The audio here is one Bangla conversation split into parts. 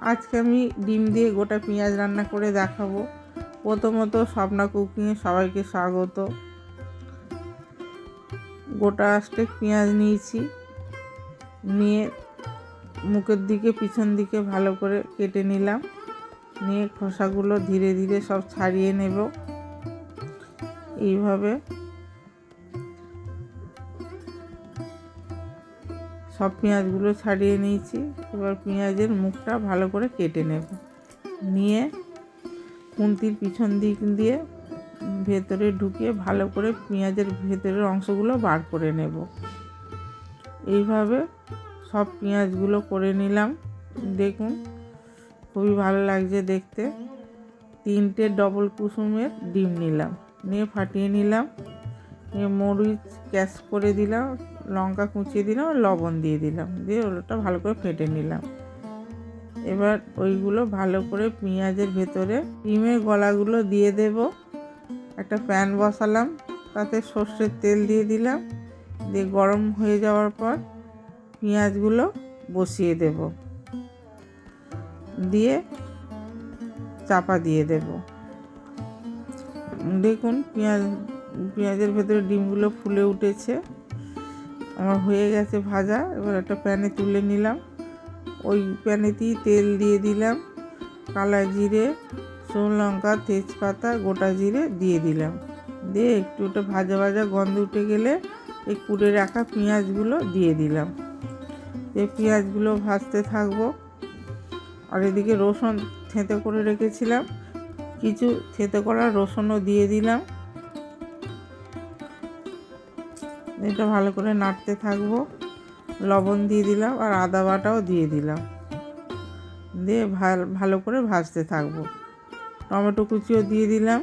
আজকে আমি ডিম দিয়ে গোটা পেঁয়াজ রান্না করে দেখাবো। প্রথমত স্বপ্না কুকিংয়ে সবাইকে স্বাগত। গোটা স্টেক পেঁয়াজ নিয়েছি। নিয়ে মুখের দিকে, পিছন দিকে ভালো করে কেটে নিলাম। নিয়ে খোসাগুলো ধীরে ধীরে সব ছাড়িয়ে নেব। এইভাবে সব পেঁয়াজগুলো ছাড়িয়ে নিয়েছি। এবার পেঁয়াজের মুখটা ভালো করে কেটে নেব। নিয়ে খুন্তির পিছন দিক দিয়ে ভেতরে ঢুকিয়ে ভালো করে পেঁয়াজের ভেতরের অংশগুলো বার করে নেব। এইভাবে সব পেঁয়াজগুলো করে নিলাম। দেখুন, খুবই ভালো লাগছে দেখতে। তিনটে ডবল কুসুমের ডিম নিলাম। নিয়ে ফাটিয়ে নিলাম। নিয়ে মরিচ ক্যাশ করে দিলাম। লঙ্কা কুচিয়ে দিলাম আর লবণ দিয়ে দিলাম। দিয়ে ওটা ভালো করে ফেটে নিলাম। এবার ওইগুলো ভালো করে পেঁয়াজের ভেতরে ডিমের গলাগুলো দিয়ে দেব। একটা প্যান বসালাম, তাতে সর্ষের তেল দিয়ে দিলাম। দিয়ে গরম হয়ে যাওয়ার পর পেঁয়াজগুলো বসিয়ে দেব। দিয়ে চাপা দিয়ে দেব। দেখুন পেঁয়াজ, পেঁয়াজের ভেতরে ডিমগুলো ফুলে উঠেছে। আমার হয়ে গেছে ভাজা, এবার একটা প্যানে তুলে নিলাম। ওই প্যানেতেই তেল দিয়ে দিলাম, কালা জিরে, শুকনো লঙ্কা, তেজপাতা, গোটা জিরে দিয়ে দিলাম। দিয়ে একটু ওটা ভাজা ভাজা গন্ধ উঠে গেলে এই কুড়ে রাখা পেঁয়াজগুলো দিয়ে দিলাম। এই পেঁয়াজগুলো ভাজতে থাকব। আর এদিকে রসুন থেঁতে করে রেখেছিলাম, কিছু থেঁতে করা রসুনও দিয়ে দিলাম। এটা ভালো করে নাড়তে থাকব। লবণ দিয়ে দিলাম আর আদা বাটাও দিয়ে দিলাম। দিয়ে ভালো করে ভাজতে থাকব। টমেটো কুচিও দিয়ে দিলাম।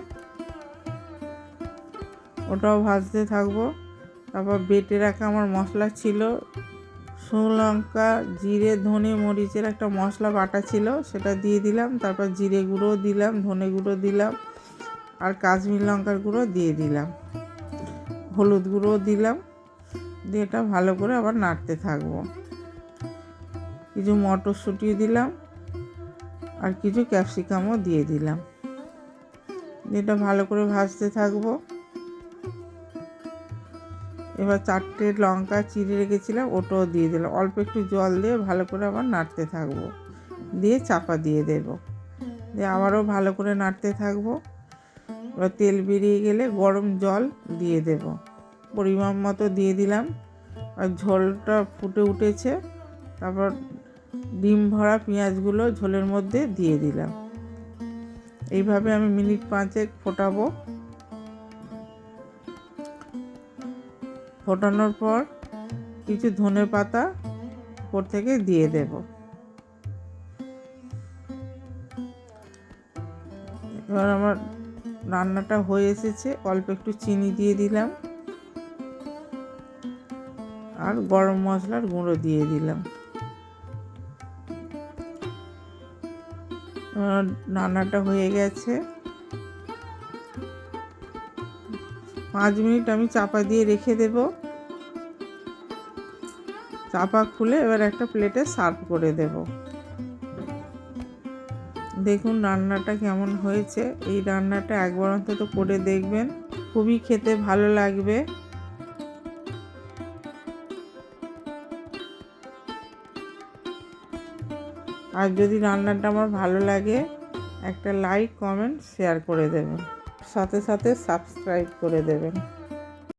ওটাও ভাজতে থাকব। তারপর বেটে রাখা আমার মশলা ছিল শুকনো লঙ্কা জিরে, ধনে মরিচের একটা মশলা বাটা ছিল, সেটা দিয়ে দিলাম। তারপর জিরে গুঁড়ো দিলাম, ধনে গুঁড়ো দিলাম আর কাশ্মীর লঙ্কার গুঁড়ো দিয়ে দিলাম। হলুদ গুঁড়ো দিলাম। দিয়ে এটা ভালো করে আবার নাড়তে থাকব। কিছু মটরশুঁটি দিলাম আর কিছু ক্যাপসিকামও দিয়ে দিলাম। এটা ভালো করে ভাজতে থাকব। এবার চারটে লঙ্কা চিড়ে রেখেছিলাম, ওটাও দিয়ে দিলাম। অল্প একটু জল দিয়ে ভালো করে আবার নাড়তে থাকব। দিয়ে চাপা দিয়ে দেব। দিয়ে আবারও ভালো করে নাড়তে থাকব। এবার তেল বেরিয়ে গেলে গরম জল দিয়ে দেব। পরিমাণ মতো দিয়ে দিলাম। আর ঝোলটা ফুটে উঠেছে। তারপর ডিম ভরা পেঁয়াজগুলো ঝোলের মধ্যে দিয়ে দিলাম। এইভাবে আমি মিনিট পাঁচেক ফোটাবো। ফোটানোর পর কিছু ধনে পাতা উপর থেকে দিয়ে দেব। এবার আমার রান্নাটা হয়ে এসেছে। অল্প একটু চিনি দিয়ে দিলাম। আর গরম মশলার গুঁড়ো দিয়ে দিলাম। রান্নাটা হয়ে গেছে। পাঁচ মিনিট আমি চাপা দিয়ে রেখে দেব। চাপা খুলে এবার একটা প্লেটে সার্ভ করে দেব। দেখুন রান্নাটা কেমন হয়েছে। এই রান্নাটা একবার অন্তত করে দেখবেন। খুবই খেতে ভালো লাগবে। আর যদি রান্নাটা আমার ভালো লাগে, একটা লাইক কমেন্ট শেয়ার করে দেবেন। সাথে সাথে সাবস্ক্রাইব করে দেবেন।